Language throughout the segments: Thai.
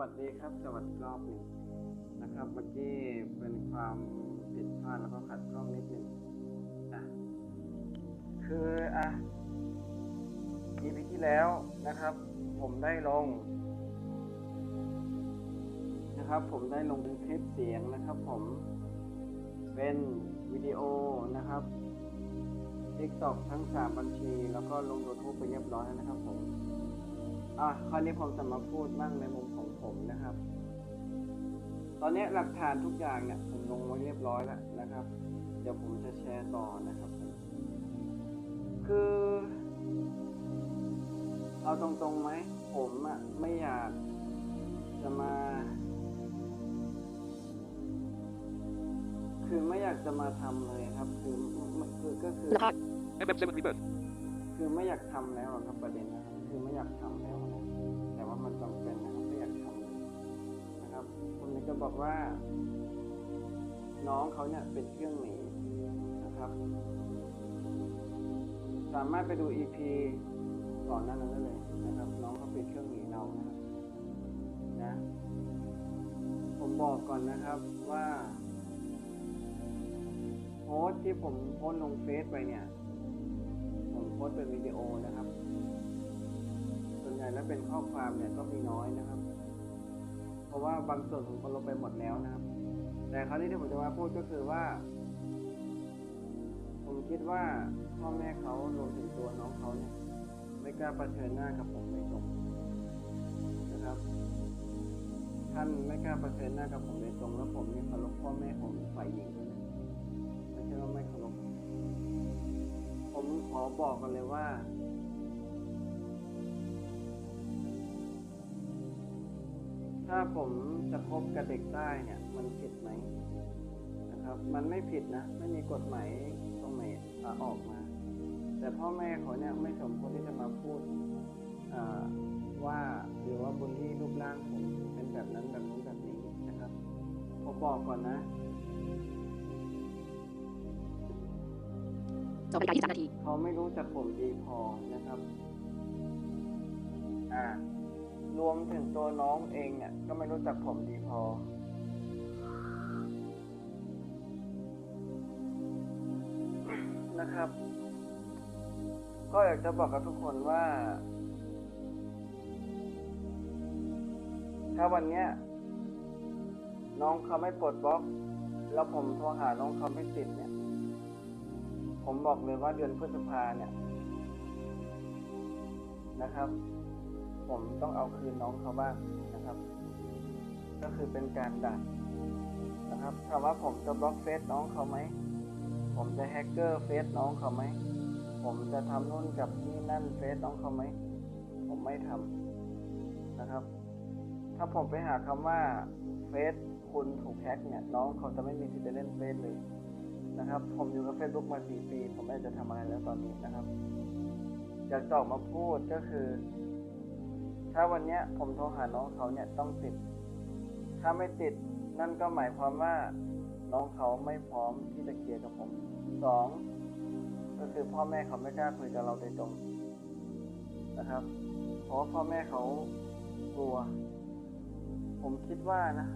วัสดีครับ สวัสดีรอบหนึ่งนะครับ เมื่อกี้เป็นความผิดพลาดแล้วก็ขัดข้องนิดนึงอะคืออะ EP ที่แล้วนะครับ ผมได้ลง นะครับ ผมได้ลงเป็นคลิปเสียงนะครับ ผมเป็นวิดีโอนะครับ TikTok ทั้ง 3 บัญชี แล้วก็ลง YouTube ไปเรียบร้อยแล้วนะครับผม อะคราวนี้ผมจะมาพูดมั่งในมุมของผมนะครับ ตอนนี้หลักฐานทุกอย่างเนี่ยผมลงไว้เรียบร้อยแล้วนะครับ เดี๋ยวผมจะแชร์ต่อนะครับผมคือ เอาตรงๆไหมผมอะไม่อยากจะมา คือไม่อยากจะมาทำเลยครับ คือคือก็คือ FM7 Reverse คือไม่อยากทำแล้วครับประเด็นนะครับคือไม่อยากทำแล้วนะแต่ว่ามันจำเป็นนะครับไม่อยากทำนะครับผมอยากจะบอกว่า น้องเขาเนี่ยเป็นเครื่องหนีนะครับ สามารถไปดู EP ก่อนหน้านั้นได้เลยนะครับ น้องเขาเป็นเครื่องหนีเรานะครับนะ ผมบอกก่อนนะครับว่าโพสที่ผมโพสลงเฟซไปเนี่ย สต์เป็นวิดีโอนะครับ ส่วนใหญ่แล้วเป็นข้อความเนี่ยก็มีน้อยนะครับ เพราะว่าบางส่วนผมก็ลบไปหมดแล้วนะครับ แต่คราวนี้ที่ผมจะมาพูดก็คือว่า ผมคิดว่าพ่อแม่เขารวมถึงตัวน้องเขาเนี่ยไม่กล้าเผชิญหน้ากับผมโดยตรงนะครับ ท่านไม่กล้าเผชิญหน้ากับผมโดยตรงแล้วผมเนี่ยเคารพพ่อแม่ผมฝ่ายหญิงด้วยนะไม่ใช่ว่าไม่เคารพ บอกกันเลยว่า ถ้าผมจะคบกับเด็กได้เนี่ย มันผิดไหมนะครับ มันไม่ผิดนะ ไม่มีกฎหมายตรงไหนอ่าออกมา แต่พ่อแม่เขาเนี่ยไม่สมควรที่จะมาพูดว่าหรือว่าบุลลี่รูปร่างผมเป็นแบบนั้นแบบนู้นแบบนี้นะครับผมบอกก่อนนะ 2นาฬิกา23นาทีเขาไม่รู้จักผมดีพอนะครับ อ่า รวมถึงตัวน้องเองเนี่ย ก็ไม่รู้จักผมดีพอ นะครับ ก็อยากจะบอกกับทุกคนว่า ถ้าวันเนี้ย น้องเขาไม่ปลดบล็อก แล้วผมโทรหาน้องเขาไม่ติดเนี่ย ผมบอกเลยว่าเดือนพฤษภาเนี่ยนะครับ ผมต้องเอาคืนน้องเขาบ้างนะครับ ก็คือเป็นการดักนะครับถามว่าผมจะบล็อกเฟซน้องเขาไหมผมจะแฮกเกอร์เฟซน้องเขาไหมผมจะทำนู่นกับนี่นั่นเฟซน้องเขาไหมผมไม่ทำนะครับ ถ้าผมไปหาคำว่าเฟซคุณถูกแฮกเนี่ยน้องเขาจะไม่มีสิทธิ์เล่นเฟซเลย นะครับ ผมอยู่กับ Facebook มาสี่ปี ผมไม่จะทำอะไรแล้วตอนนี้นะครับ อยากจะออกมาพูดก็คือ ถ้าวันเนี้ยผมโทรหาน้องเขาเนี่ยต้องติด ถ้าไม่ติดนั่นก็หมายความว่าน้องเขาไม่พร้อมที่จะเคลียร์กับผมสองก็คือพ่อแม่เขาไม่กล้าคุยกับเราโดยตรงนะครับ เพราะพ่อแม่เขากลัว ผมคิดว่านะ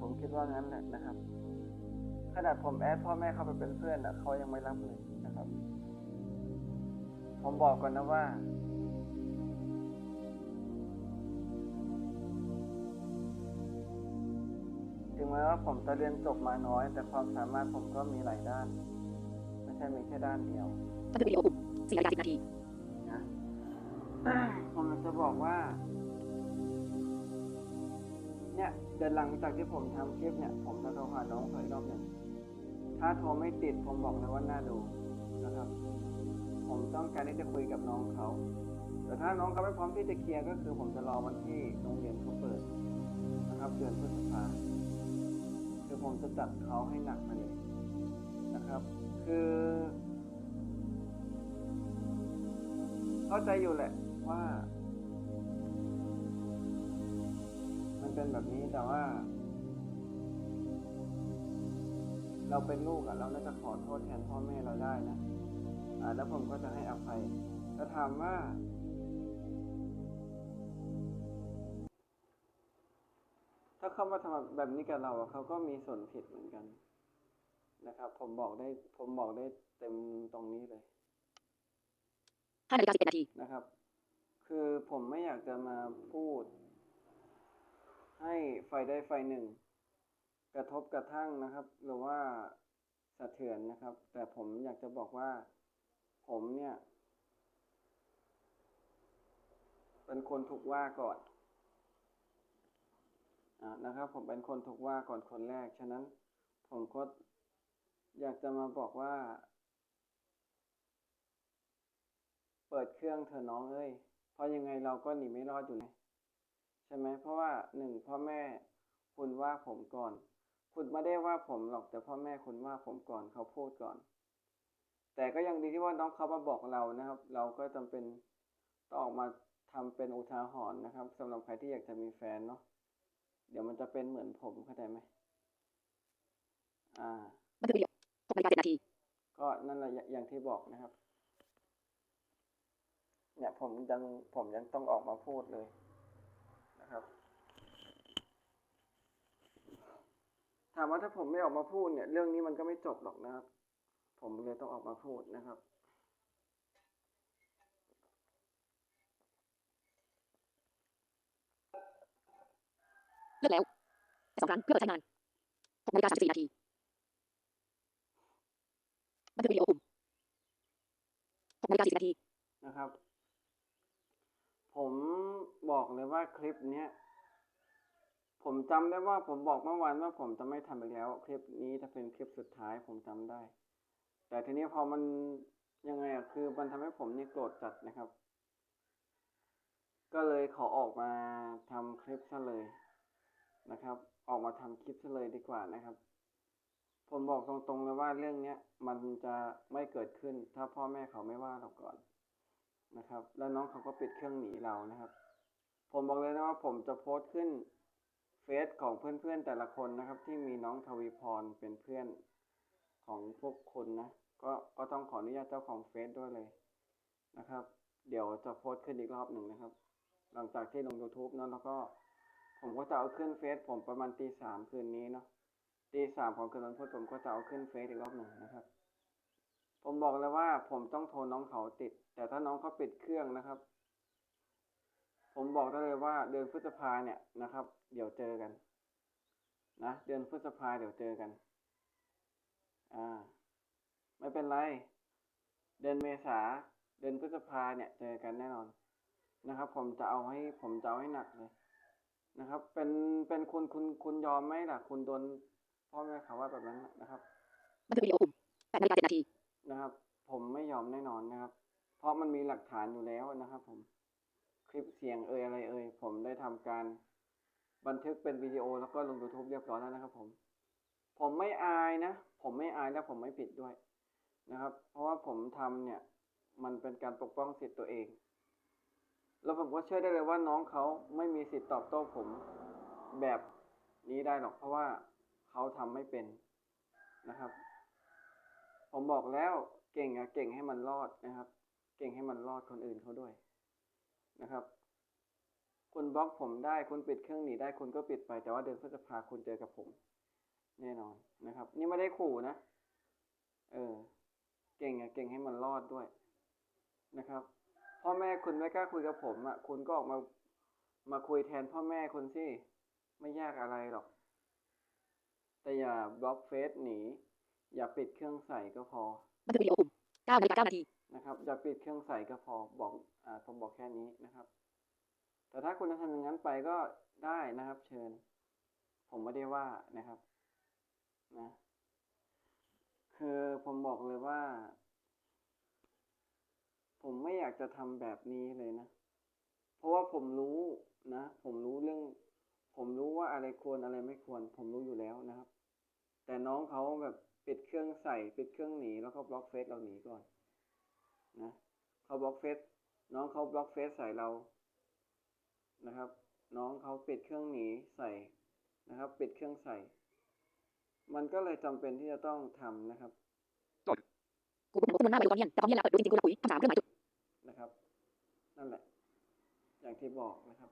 ผมคิดว่างั้นแหละนะครับ ขนาดผมแอดพ่อแม่เข้าไปเป็นเพื่อนอะเขายังไม่รับเลยนะครับ ผมบอกก่อนนะว่า ถึงแม้ว่าผมจะเรียนจบมาน้อย แต่ความสามารถผมก็มีหลายด้าน ไม่ใช่มีแค่ด้านเดียวบันทึกวิดีโอปุ่ม4นาฬิกา10นาทีนะผมจะบอกว่า เนี่ยเดี๋ยวหลังจากที่ผมทำคลิปเนี่ย ผมจะโทรหาน้องเขาอีกรอบหนึ่ง ถ้าโทรไม่ติดผมบอกเลยว่าน่าดูนะครับ ผมต้องการที่จะคุยกับน้องเขา แต่ถ้าน้องเขาไม่พร้อมที่จะเคลียร์ก็คือผมจะรอวันที่โรงเรียนเขาเปิดนะครับเดือนพฤษภาคือผมจะจัดเขาให้หนักมาเลยนะครับ คือเข้าใจอยู่แหละว่า มันเป็นแบบนี้แต่ว่า เราเป็นลูกอะเราน่าจะขอโทษแทนพ่อแม่เราได้นะอ่าแล้วผมก็จะให้อภัยแต่ถามว่าเขามาทำแบบนี้กับเราอะเขาก็มีส่วนผิดเหมือนกันนะครับ ผมบอกได้ผมบอกได้เต็มตรงนี้เลย5นาฬิกา11นาทีนะครับ คือผมไม่อยากจะมาพูด ให้ไฟได้ไฟหนึ่ง กระทบกระทั่งนะครับ หรือว่าสะเทือนนะครับ แต่ผมอยากจะบอกว่า ผมเนี่ย เป็นคนถูกว่าก่อนอ่านะครับ ผมเป็นคนถูกว่าก่อนคนแรก ฉะนั้นผมก็อยากจะมาบอกว่า เปิดเครื่องเธอน้องเอ้ยเพราะยังไงเราก็หนีไม่รอดอยู่นะใช่ไหมเพราะว่าหนึ่งพ่อแม่คุณว่าผมก่อน คุณไม่ได้ว่าผมหรอกแต่พ่อแม่คุณว่าผมก่อนเขาพูดก่อน แต่ก็ยังดีที่ว่าน้องเขามาบอกเรานะครับ เราก็จำเป็นต้องออกมาทำเป็นอุทาหรณ์นะครับสำหรับใครที่อยากจะมีแฟนเนาะเดี๋ยวมันจะเป็นเหมือนผมเข้าใจไหมอ่าบันทึกวิดีโอ6นาฬิกา7นาทีก็นั่นแหละอย่างอย่างที่บอกนะครับ เนี่ยผมยังผมยังต้องออกมาพูดเลยนะครับ ถามว่าถ้าผมไม่ออกมาพูดเนี่ย เรื่องนี้มันก็ไม่จบหรอกนะครับ ผมเลยต้องออกมาพูดนะครับ เลือกแล้วแต่สองครั้งเพื่อเปิดใช้งาน6นาฬิกา34นาทีบันทึกวิดีโอปุ่ม6นาฬิกา40นาทีนะครับ ผมบอกเลยว่าคลิปเนี้ย ผมจำได้ว่าผมบอกเมื่อวานว่าผมจะไม่ทำอีกแล้ว คลิปนี้จะเป็นคลิปสุดท้ายผมจำได้ แต่ทีนี้พอมันยังไงอะคือมันทำให้ผมนี่โกรธจัดนะครับ ก็เลยขอออกมาทำคลิปซะเลยนะครับ ออกมาทำคลิปซะเลยดีกว่านะครับ ผมบอกตรงๆเลยว่าเรื่องเนี้ยมันจะไม่เกิดขึ้น ถ้าพ่อแม่เขาไม่ว่าเราก่อนนะครับ แล้วน้องเขาก็ปิดเครื่องหนีเรานะครับ ผมบอกเลยนะว่าผมจะโพสต์ขึ้น เฟซของเพื่อนๆแต่ละคนนะครับ ที่มีน้องทวีพรเป็นเพื่อนของพวกคุณนะ ก็ก็ต้องขออนุญาตเจ้าของเฟซด้วยเลยนะครับ เดี๋ยวจะโพสต์ขึ้นอีกรอบหนึ่งนะครับ หลังจากที่ลง YouTube เนอะแล้วก็ผมก็จะเอาขึ้นเฟซผมประมาณตีสามคืนนี้เนาะตีสามของคืนวันพุธผมก็จะเอาขึ้นเฟซอีกรอบหนึ่งนะครับ ผมบอกเลยว่าผมต้องโทรน้องเขาติด แต่ถ้าน้องเขาปิดเครื่องนะครับ ผมบอกได้เลยว่าเดือนพฤษภาเนี่ยนะครับ เดี๋ยวเจอกัน นะเดือนพฤษภาเดี๋ยวเจอกัน อ่า ไม่เป็นไร เดือนเมษาเดือนพฤษภาเนี่ย เจอกันแน่นอนนะครับ ผมจะเอาให้ ผมจะเอาให้หนักเลยนะครับ เป็นเป็นคุณคุณคุณยอมไหมล่ะ คุณโดนพ่อแม่เขาว่าแบบนั้นนะครับบันทึกวิดีโอปุ่ม8นาฬิกา7นาทีนะครับ ผมไม่ยอมแน่นอนนะครับ เพราะมันมีหลักฐานอยู่แล้วนะครับ ผมค ลิปเสียงเอ่ยอะไรเอ่ยผมได้ทำการบันทึกเป็นวิดีโอแล้วก็ลง YouTube เรียบร้อยแล้วนะครับ ผม ผมไม่อายนะ ผมไม่อายและผมไม่ผิดด้วยนะครับ เพราะว่าผมทำเนี่ย มันเป็นการปกป้องสิทธิ์ตัวเอง แล้วผมก็เชื่อได้เลยว่าน้องเขาไม่มีสิทธิ์ตอบโต้ผมแบบนี้ได้หรอก เพราะว่าเขาทำไม่เป็นนะครับ ผมบอกแล้วเก่งอะเก่งให้มันรอดนะครับ เก่งให้มันรอดคนอื่นเขาด้วย นะครับ คุณบล็อกผมได้คุณปิดเครื่องหนีได้คุณก็ปิดไป แต่ว่าเดือนพฤษภาคุณเจอกับผม แน่นอนนะครับ นี่ไม่ได้ขู่นะ เออ เก่งอะเก่งให้มันรอดด้วยนะครับ พ่อแม่คุณไม่กล้าคุยกับผมอะคุณก็ออกมามาคุยแทนพ่อแม่คุณสิไม่ยากอะไรหรอก แต่อย่าบล็อกเฟซหนี อย่าปิดเครื่องใส่ก็พอบันทึกวิดีโอปุ่ม9นาฬิกา9นาที นะครับอย่าปิดเครื่องใส่ก็พอบอกอผมบอกแค่นี้นะครับ แต่ถ้าคุณจะทำอย่างนั้นไปก็ได้นะครับ เชิญ ผมไม่ได้ว่านะครับนะคือผมบอกเลยว่า ผมไม่อยากจะทำแบบนี้เลยนะ เพราะว่าผมรู้นะ ผมรู้เรื่อง ผมรู้ว่าอะไรควรอะไรไม่ควร ผมรู้อยู่แล้วนะครับ แต่น้องเขาแบบปิดเครื่องใส่ปิดเครื่องหนีแล้วก็บล็อกเฟซเราหนีก่อน นะเขาบล็อกเฟซน้องเขาบล็อกเฟซใส่เรานะครับ น้องเขาปิดเครื่องหนีใส่นะครับ ปิดเครื่องใส่ มันก็เลยจำเป็นที่จะต้องทำนะครับกูเป็นหัวคนหน้าไปดูตอนเย็นแต่ตอนเย็นแล้วเปิดดูจริงๆกูเลยปุ๋ยคำถามเครื่องหมายจุดนะครับ นั่นแหละ อย่างที่บอกนะครับ